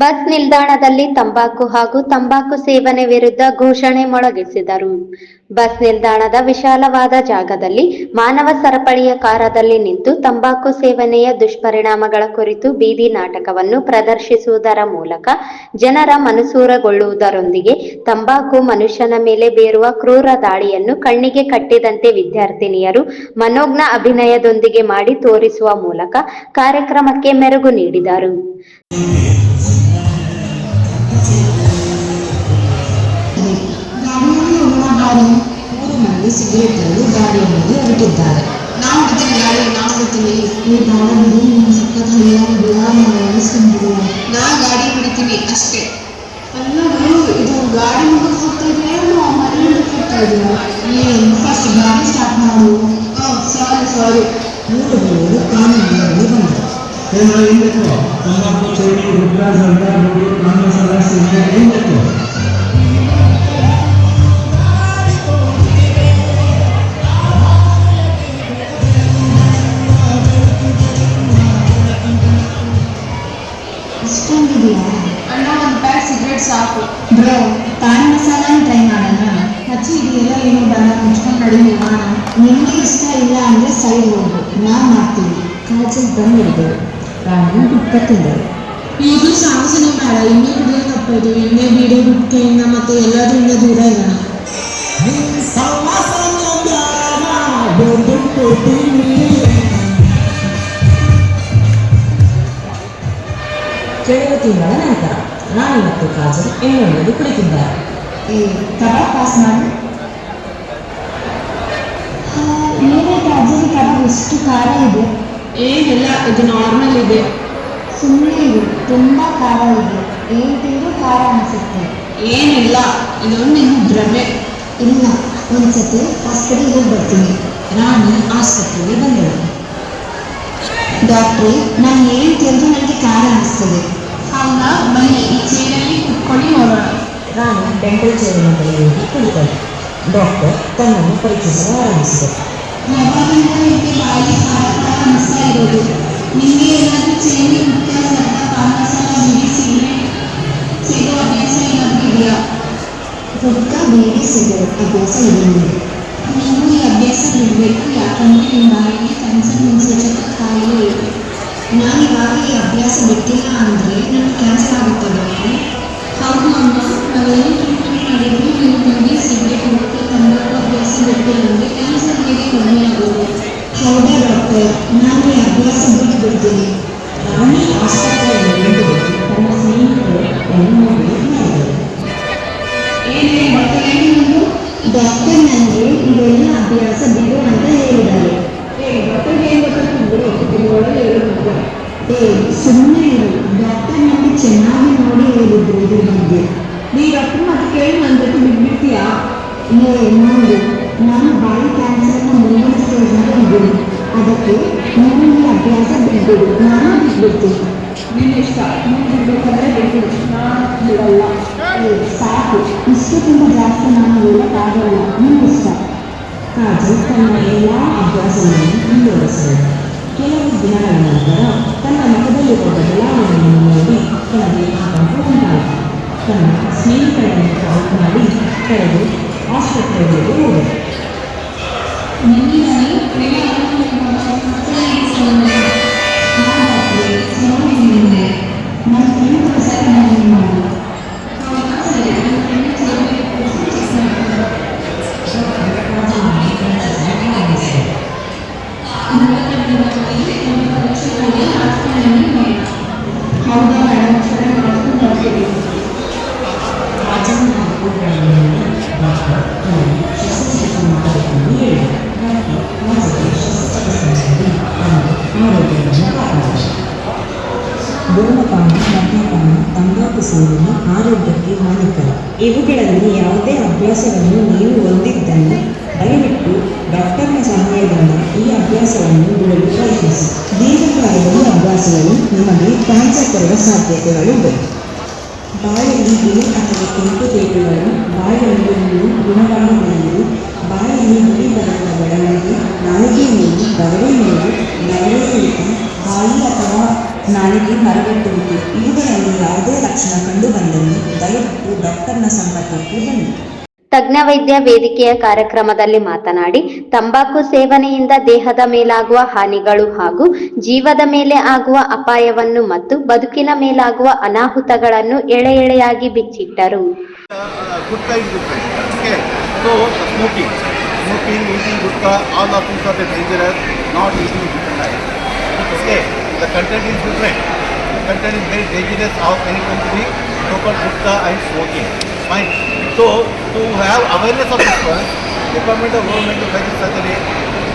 Bus ನಿಲ್ದಾಣದಲ್ಲಿ ತಂಬಾಕು ಹಾಗೂ ತಂಬಾಕು ಸೇವನೆ ವಿರುದ್ಧ ಘೋಷಣೆ ಮೊಳಗಿಸಿದರು. ಬಸ್ ನಿಲ್ದಾಣದ ವಿಶಾಲವಾದ ಜಾಗದಲ್ಲಿ ಮಾನವ ಸರಪಳಿಯ ಕಾರದಲ್ಲಿ ನಿಂತು ತಂಬಾಕು ಸೇವನೆಯ ದುಷ್ಪರಿಣಾಮಗಳ ಕುರಿತು ಬೀದಿ ನಾಟಕವನ್ನು ಪ್ರದರ್ಶಿಸುವುದರ ಮೂಲಕ ಜನರ ಮನಸೂರಗೊಳ್ಳುವುದರೊಂದಿಗೆ ತಂಬಾಕು ಮನುಷ್ಯನ ಮೇಲೆ ಬೀರುವ ಕ್ರೂರ ದಾಳಿಯನ್ನು ಕಣ್ಣಿಗೆ ಕಟ್ಟಿದಂತೆ ವಿದ್ಯಾರ್ಥಿನಿಯರು ಮನೋಜ್ಞ ಅಭಿನಯದೊಂದಿಗೆ ಮಾಡಿ ತೋರಿಸುವ ಮೂಲಕ ಕಾರ್ಯಕ್ರಮಕ್ಕೆ ಮೆರುಗು ನೀಡಿದರು. ಮಂದಿ ಸಿಗರೇಟ್ ಅನ್ನು ಗಾಡಿಯ ಮೇಲೆ ಹೊರಟಿದ್ದಾರೆ ನಾವು ಬಿಡ್ತೀವಿ ಗಾಡಿ ನಾವು ಬಿಡ್ತೀವಿ ಈ ಗಾಡಿ ಸಖತ್ ನಾ ಗಾಡಿ ಬಿಡ್ತೀವಿ ಅಷ್ಟೇ ಅಲ್ಲ ಗುರು, ಇದು ಗಾಡಿ ಮುಗಿದು ಹೋಗ್ತಾ ಇದೆಯಾ ಮನೆ ಹೋಗ್ತಾ ಇದೆಯಾ ಏನು ಫಸ್ಟ್ ಗಾಡಿ ಸ್ಟಾರ್ಟ್ ಮಾಡು ಹಾಂ ಸಾರಿ ಸಾರಿ ಮೂರು ಜನರು ಕಾನೂನಿನಲ್ಲಿ ಬಂದರು ಏನೋ ಏನ್ ಬೇಕು ತಂಬಾಕು ಚೈನಿ ಗುಟ್ಕಾ ಜರ್ದಾ ಗುಡಿ ಪಾನ್ ಮಸಾಲ ಸಿಗರೇಟ್ ಏನ್ ಬೇಕು ಏನೋ ಬೇಡ ಮುಚ್ಕೊಂಡು ನಡಿ ಹೋಗೋಣ ನಿಮಗೆ ಇಷ್ಟ ಇಲ್ಲ ಅಂದ್ರೆ ಸೈಡ್ ಹೋಗು ನಾ ಮಾಡ್ತೀನಿ. ಕಾಜಲ್ ಬಂದಿಡಿದೆವು ರಾಣಿ ಇಪ್ಪತ್ತಿಂದರು ಇದು ಸಾಹಸನೇ ಬೇಡ. ಎಣ್ಣೆ ಬಿಡಿಯೋ ತಪ್ಪೋದು. ಎಣ್ಣೆ ಬೀಡಿ ಗುಟ್ಕೆಯಿಂದ ಮತ್ತೆ ಎಲ್ಲದರಿಂದ ದೂರ ಇರೋಣ. ಕೆಲವು ತಿಂಗಳ ನಂತರ ರಾಣಿ ಮತ್ತು ಕಾಜಲ್ ಎಣ್ಣೆಯಲ್ಲಿ ಕುಳಿತಿದ್ದಾರೆ ಈ ತರ ಪಾಸ್ ಮಾಡಿ. ಏನೇ ಕಾಜಲ್ ಕಬಾಬ್ ಎಷ್ಟು ಖಾರ ಇದೆ? ಏನಿಲ್ಲ ಇದು ನಾರ್ಮಲ್ ಇದೆ. ಸುಮ್ಮನೆ ಇದು ತುಂಬಾ ಖಾರ ಇದೆ. ಏನು ತಿಂದ್ರು ಖಾರ ಅನಿಸುತ್ತೆ. ಏನಿಲ್ಲ ಇದೊಂದು ಇನ್ನು ಭ್ರಮೆ. ಇಲ್ಲ ಒಂದ್ಸತಿ ಹಾಸ್ಪಿಟಲ್ಗೆ ಹೋಗಿ ಬರ್ತೀನಿ. ರಾಣಿ ಆಸ್ಪತ್ರೆಗೆ ಬಂದಳು. ಡಾಕ್ಟ್ರಿ ನಾನು ಏನು ತಿಂದು ನನಗೆ ಖಾರ ಅನಿಸ್ತದೆ. ಅವನ ಬನ್ನಿ ಈ ಚೇರಲ್ಲಿ ಕುತ್ಕೊಂಡು ಹೋಗೋಣ. ರಾಣಿ ಡೆಂಟಲ್ ಚೇರಿನ ಬಳಿ ಹೋಗಿ ಕುಳಿತಳು ಡಾಕ್ಟರ್ ತನ್ನನ್ನು ಪರೀಕ್ಷಿಸಲು ಆರಂಭಿಸಿದರು ಬಿಡಿ ಸಿಗರೇಟ್ ಸಿಗೋ ಅಭ್ಯಾಸ ನನಗೆ ನೀವು ಈ ಅಭ್ಯಾಸ ಬಿಡಬೇಕು ಯಾಕಂದರೆ ನಿಮ್ಮ ಬಾಯಿಗೆ ಕ್ಯಾನ್ಸರ್ ಮುನ್ಸೂಚಕ ಕಾಯಿಲೆ ನಾನು ಇವಾಗ ಈ ಅಭ್ಯಾಸ ಬಿಟ್ಟಿಲ್ಲ ಅಂದರೆ ನನಗೆ ಕ್ಯಾನ್ಸರ್ ಆಗುತ್ತೆ ಸುಮ್ಮನೆ ಇರು. ಡಾಕ್ಟರ್ ನನಗೆ ಚೆನ್ನಾಗಿ ನೋಡಿ ಹೇಳಿದ್ರು ಇದ್ರ ಬಗ್ಗೆ. ನೀ ಡಾಕ್ಟರ್ ಮತ್ತೆ ಕೇಳಿ ನನ್ನ ಜೊತೆ ಬಿಟ್ಬಿಡ್ತೀಯಾ ಏ ನೋಡು ನಾನು ಬಾಯಿ ಕ್ಯಾನ್ಸರ್ನ ಮುಂದಿನ ಸ್ಟೇಜ್ನಾಗ ಇದ್ದೀನಿ. ಅದಕ್ಕೆ ನೀನು ಈ ಅಭ್ಯಾಸ ಬಿಟ್ಬಿಡು ನಾನು ಬಿಟ್ಬಿಡ್ತೀನಿ. ನಿನ್ನ ಇಷ್ಟ. ನೀನು ಬಿಡ್ಬೇಕಂದ್ರೆ ಬಿಡು ನಾನು ಬಿಡಲ್ಲ. ಸಾಕು. ಇಷ್ಟಕ್ಕಿಂತ ಜಾಸ್ತಿ ನಾನು ಹೇಳೋಕ್ಕಾಗಲ್ಲ ನಿನ್ನ ಇಷ್ಟ. ಹಾಂ ತನ್ನ ಎಲ್ಲ ಅಭ್ಯಾಸಗಳನ್ನು ಮುಂದುವರೆಸಿದಳು อยู่บนเบลล่าในโมวิกรณีของผู้กำกับของซีเป็นของมารีเป็นออสเตรเลียด้วยนี่ไงนี่ไง ಧೂಮಪಾನ ಮದ್ಯಪಾನ ತಂಬಾಕು ಸೇವನೆ ಆರೋಗ್ಯಕ್ಕೆ ಹಾನಿಕರ. ಇವುಗಳಲ್ಲಿ ಯಾವುದೇ ಅಭ್ಯಾಸವನ್ನು ನೀವು ಹೊಂದಿದ್ದಲ್ಲಿ ದಯವಿಟ್ಟು ಡಾಕ್ಟರ್ನ ಸಹಾಯದಿಂದ ಈ ಅಭ್ಯಾಸವನ್ನು ಬಿಡಲು ಪ್ರಯತ್ನಿಸಿ. ದೀರ್ಘಕಾಲದ ಈ ಅಭ್ಯಾಸಗಳು ನಿಮಗೆ ಕ್ಯಾನ್ಸರ್ ತರುವ ಸಾಧ್ಯತೆಗಳಿವೆ ಬಾಯಲ್ಲಿ ಬಿಳಿ ಅಥವಾ ಕೆಂಪು ತೇಪುಗಳು ಬಾಯಲ್ಲಿ ನೀರು ತಜ್ಞ ವೈದ್ಯ ವೇದಿಕೆಯ ಕಾರ್ಯಕ್ರಮದಲ್ಲಿ ಮಾತನಾಡಿ ತಂಬಾಕು ಸೇವನೆಯಿಂದ ದೇಹದ ಮೇಲಾಗುವ ಹಾನಿಗಳು ಹಾಗೂ ಜೀವದ ಮೇಲೆ ಆಗುವ ಅಪಾಯವನ್ನು ಮತ್ತು ಬದುಕಿನ ಮೇಲಾಗುವ ಅನಾಹುತಗಳನ್ನು ಎಳೆ ಎಳೆಯಾಗಿ ಬಿಚ್ಚಿಟ್ಟರು Fine. So to have awareness of this one, Department of Government Physical Surgery,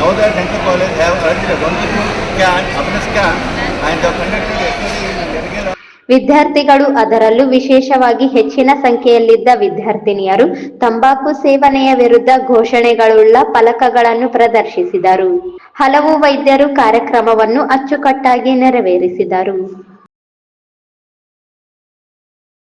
now that Dental College have arranged a wonderful camp, awareness camp, and the conducted yesterday in Yadagara. ವಿದ್ಯಾರ್ಥಿಗಳು ಅದರಲ್ಲೂ ವಿಶೇಷವಾಗಿ ಹೆಚ್ಚಿನ ಸಂಖ್ಯೆಯಲ್ಲಿದ್ದ ವಿದ್ಯಾರ್ಥಿನಿಯರು ತಂಬಾಕು ಸೇವನೆಯ ವಿರುದ್ಧ ಘೋಷಣೆಗಳುಳ್ಳ ಫಲಕಗಳನ್ನು ಪ್ರದರ್ಶಿಸಿದರು ಹಲವು ವೈದ್ಯರು ಕಾರ್ಯಕ್ರಮವನ್ನು ಅಚ್ಚುಕಟ್ಟಾಗಿ ನೆರವೇರಿಸಿದರು